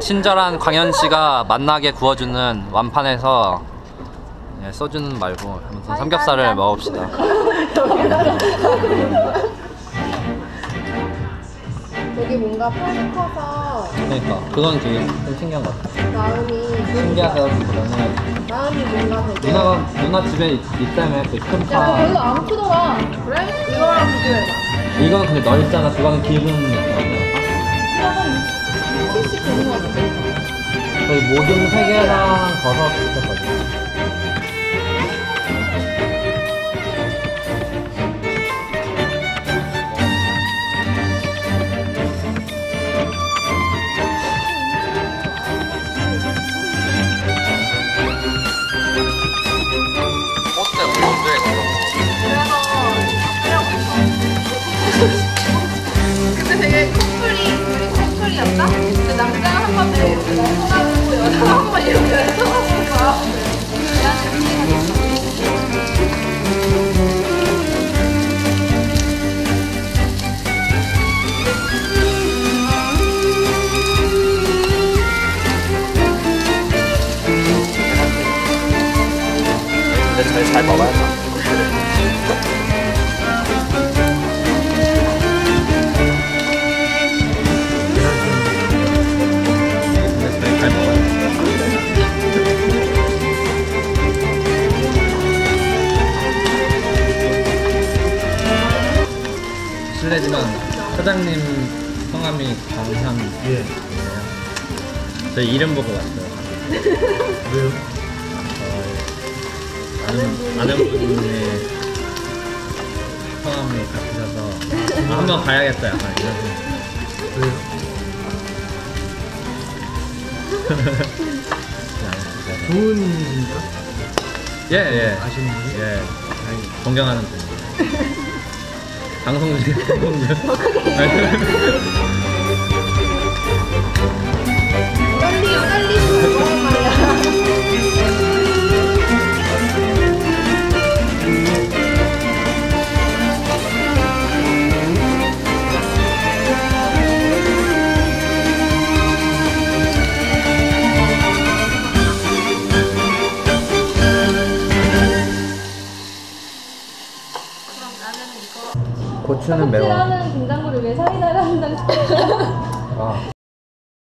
친절한 광현 씨가 만나게 구워주는 완판에서 예, 소주는 말고 아무튼 삼겹살을 먹읍시다. 여기 뭔가 팔이 커서 그러니까 그건 되게 좀 신기한 것 같아. 마음이 신기하다기보다는 마음이 뭔가 되게 누나가 누나 집에 있- 있다며 그큰 야, 파. 별로 안 크더라. 그래? 이거랑 비교해봐. 이거는 근데 넓잖아. 그거는 기분 느낌. 70 되는 거 같은데. 저희 모든 세 개랑 버섯 시켰거든 근데 잘, 잘 먹어요. 실례지만 사장님 성함이 강현 예. 저희 이름 보고 왔어요. 왜요? 아는 아는 분의 성함이 같으셔서 아, 한번 가야겠다 약간 이런. 왜요? 네, 좋은? 예, 예. 아시는 분이? 예. 다행이다. 존경하는 분. 방송 중에 방송 중. 고추는 매워. 하는 김장구를 왜 사이다를 한다고 아,